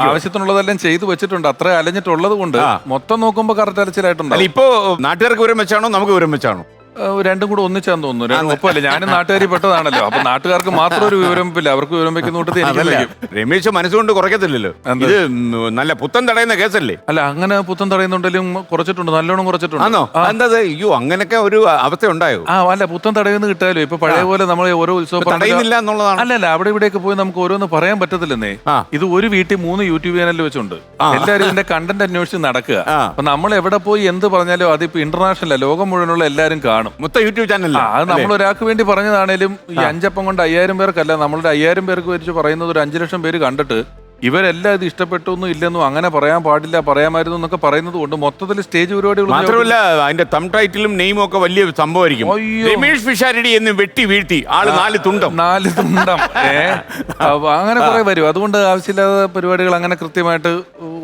ആവശ്യത്തിനുള്ളതെല്ലാം ചെയ്തു വെച്ചിട്ടുണ്ട്. അത്ര അലഞ്ഞിട്ടുള്ളത് കൊണ്ട്. മൊത്തം നോക്കുമ്പോ കറക്റ്റ് അലച്ചിലായിട്ടുണ്ട് ഇപ്പോ നാട്ടുകാർക്ക് വിവരം വെച്ചാണോ? നമുക്ക് വിവരം വെച്ചാണോ? രണ്ടും കൂടെ ഒന്നിച്ചാന്ന് തോന്നുന്നു. ഒപ്പമല്ല ഞാനും നാട്ടുകാരി പെട്ടതാണല്ലോ. അപ്പൊ നാട്ടുകാർക്ക് മാത്രം ഒരു വിവരം ഇല്ല അവർക്ക് വിവരം വെക്കുന്ന കൂട്ടത്തിൽ രമേശ് മനസ്സുകൊണ്ട് കുറയ്ക്കത്തില്ലല്ലോ. ഇത് നല്ല പുത്തൻ തടയുന്ന കേസല്ലേ? അല്ല അങ്ങനെ പുത്തൻ തടയുന്നുണ്ടെങ്കിലും കുറച്ചിട്ടുണ്ട്. നല്ലോണം കുറച്ചിട്ടുണ്ട്. ആണോ. എന്താ അയ്യോ അങ്ങനൊക്കെ ഒരു അവസ്ഥ ഉണ്ടായോ? ആ അല്ല പുത്തൻ തടയുന്ന കിട്ടാലോ? ഇപ്പൊ പഴയ പോലെ നമ്മൾ ഓരോ ഉത്സവം തടയുന്നില്ല എന്നുള്ളതാണ്. അല്ല അല്ല അവിടെ ഇവിടെയൊക്കെ പോയി നമുക്ക് ഓരോന്ന് പറയാൻ പറ്റത്തില്ലെന്നേ. ഇത് ഒരു വീട്ടിൽ മൂന്ന് യൂട്യൂബ് ചാനൽ വെച്ചുണ്ട്. എല്ലാവരും ഇതിന്റെ കണ്ടന്റ് അന്വേഷിച്ച് നടക്കുക. അപ്പൊ നമ്മൾ എവിടെ പോയി എന്ത് പറഞ്ഞാലും അതിപ്പോ ഇന്റർനാഷണൽ ലോകം മുഴുവനുള്ള എല്ലാരും കാണും. മൊത്തം യൂട്യൂബ് ചാനൽ ആ അത് നമ്മൾ ഒരാൾക്ക് വേണ്ടി പറഞ്ഞതാണേലും ഈ അഞ്ചപ്പം കൊണ്ട് അയ്യായിരം പേർക്കല്ല നമ്മളുടെ അയ്യായിരം പേർക്ക് വെച്ച് പറയുന്നത് ഒരു അഞ്ചു ലക്ഷം പേര് കണ്ടിട്ട് ഇവരെല്ലാം ഇത് ഇഷ്ടപ്പെട്ടൊന്നും ഇല്ലെന്നും അങ്ങനെ പറയാൻ പാടില്ല പറയാമായിരുന്നു എന്നൊക്കെ പറയുന്നത് കൊണ്ട് മൊത്തത്തിൽ സ്റ്റേജ് പരിപാടികൾ മാത്രമല്ല അതിന്റെ തം ടൈറ്റിലും നെയിമും ഒക്കെ വലിയ സംഭവമായിരിക്കും. രമേഷ് പിഷാരടി എന്ന് വെട്ടി വീഴ്ത്തി ആൾ നാല് തുണ്ടം. നാല് തുണ്ടം. അങ്ങനെ കുറെ വരും. അതുകൊണ്ട് ആവശ്യമില്ലാത്ത പരിപാടികൾ അങ്ങനെ കൃത്യമായിട്ട്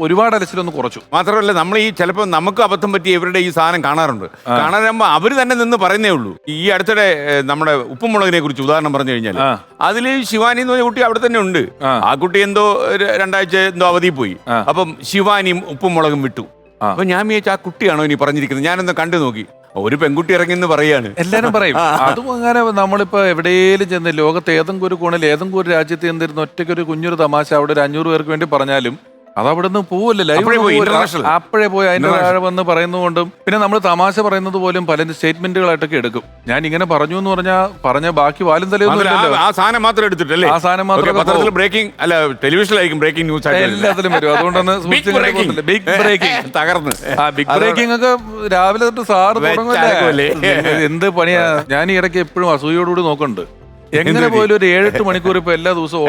ഒരുപാട് അലച്ചിലൊന്ന് കുറച്ചു. മാത്രമല്ല നമ്മൾ ഈ ചിലപ്പോൾ നമുക്ക് അബദ്ധം പറ്റി ഇവരുടെ ഈ സാധനം കാണാറുണ്ട്. കാണാനാകുമ്പോൾ അവർ തന്നെ നിന്ന് പറയുന്നേ ഉള്ളൂ. ഈ അടുത്തിടെ നമ്മുടെ ഉപ്പുമുളകിനെ കുറിച്ച് ഉദാഹരണം പറഞ്ഞു കഴിഞ്ഞാൽ അതിൽ ശിവാനി എന്ന് പറഞ്ഞ കുട്ടി അവിടെ തന്നെ ഉണ്ട്. ആ. ആ കുട്ടി എന്തോ ഒരു രണ്ടാഴ്ച എന്തോ അവധി പോയി. അപ്പം ശിവാനിയും ഉപ്പും മുളകും വിട്ടു. അപ്പൊ ഞാൻ വിചാരിച്ചു ആ കുട്ടിയാണോ ഇനി പറഞ്ഞിരിക്കുന്നത്? ഞാനൊന്ന് കണ്ടു നോക്കി. ഒരു പെൺകുട്ടി ഇറങ്ങി എന്ന് പറയാണ്. എല്ലാരും പറയും. അതും അങ്ങനെ നമ്മളിപ്പോ എവിടെയെങ്കിലും ചെന്ന് ലോകത്ത് ഏതെങ്കിലും ഒരു കോണിൽ ഏതെങ്കിലും ഒരു രാജ്യത്ത് ചെന്നിരുന്ന ഒറ്റയ്ക്ക് ഒരു കുഞ്ഞൊരു തമാശ അവിടെ ഒരു അഞ്ഞൂറ് പേർക്ക് വേണ്ടി പറഞ്ഞാലും അത് അവിടെ നിന്ന് പോവല്ലേ? ലൈവ് അപ്പോഴേ പോയി അതിന്റെ. താഴെ വന്ന് പറയുന്നതുകൊണ്ടും പിന്നെ നമ്മൾ തമാശ പറയുന്നത് പോലും പല സ്റ്റേറ്റ്മെന്റുകളായിട്ടൊക്കെ എടുക്കും. ഞാൻ ഇങ്ങനെ പറഞ്ഞു എന്ന് പറഞ്ഞാൽ പറഞ്ഞ ബാക്കി വാലും തലയൊന്നും ആ- സാധനം മാത്രം എടുത്തിട്ടല്ലേ ആ സാധനം മാത്രം പത്രത്തിൽ ബ്രേക്കിംഗ് അല്ല ടെലിവിഷനിലായിരിക്കും ബ്രേക്കിംഗ് ന്യൂസ്. എല്ലാത്തിലും വരും. അതുകൊണ്ടാണ് ബിഗ് ബ്രേക്കിംഗ് തകർന്ന്. ആ ബിഗ് ബ്രേക്കിംഗ് ഒക്കെ രാവിലെ തൊട്ട് സാറ്? തുടങ്ങുമല്ലേ? എന്ത് പണിയാ? ഞാൻ ഈ ഇടയ്ക്ക് എപ്പോഴും അസൂയോടുകൂടി നോക്കുന്നുണ്ട് എങ്ങനെ പോലും ഒരു ഏഴെട്ട് മണിക്കൂർ ഇപ്പൊ എല്ലാ ദിവസവും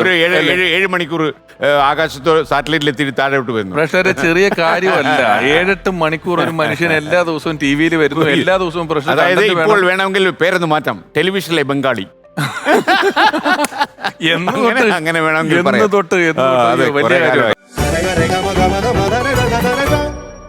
ഒരു ഏഴ് ഏഴ് ഏഴ് മണിക്കൂർ ഏഹ്, ആകാശത്തോ സാറ്റലൈറ്റിൽ എത്തിയിട്ട് താഴോട്ട് വരുന്നു പ്രഷർ ചെറിയ കാര്യമല്ല. ഏഴെട്ട് മണിക്കൂർ ഒരു മനുഷ്യൻ എല്ലാ ദിവസവും ടി വിയിൽ വരുന്നു എല്ലാ ദിവസവും പ്രഷർ അതായത് ഇപ്പോൾ വേണമെങ്കിൽ പേരൊന്ന് മാറ്റാം. ടെലിവിഷനിലെ ബംഗാളി. എന്ന് അങ്ങനെ അങ്ങനെ വേണമെങ്കിൽ എന്ന് പറയാം. തൊട്ട് എന്ന് ആ, തൊട്ട് അതെ, വലിയ കാര്യമായി കാര്യമാണ്. കാലമായി.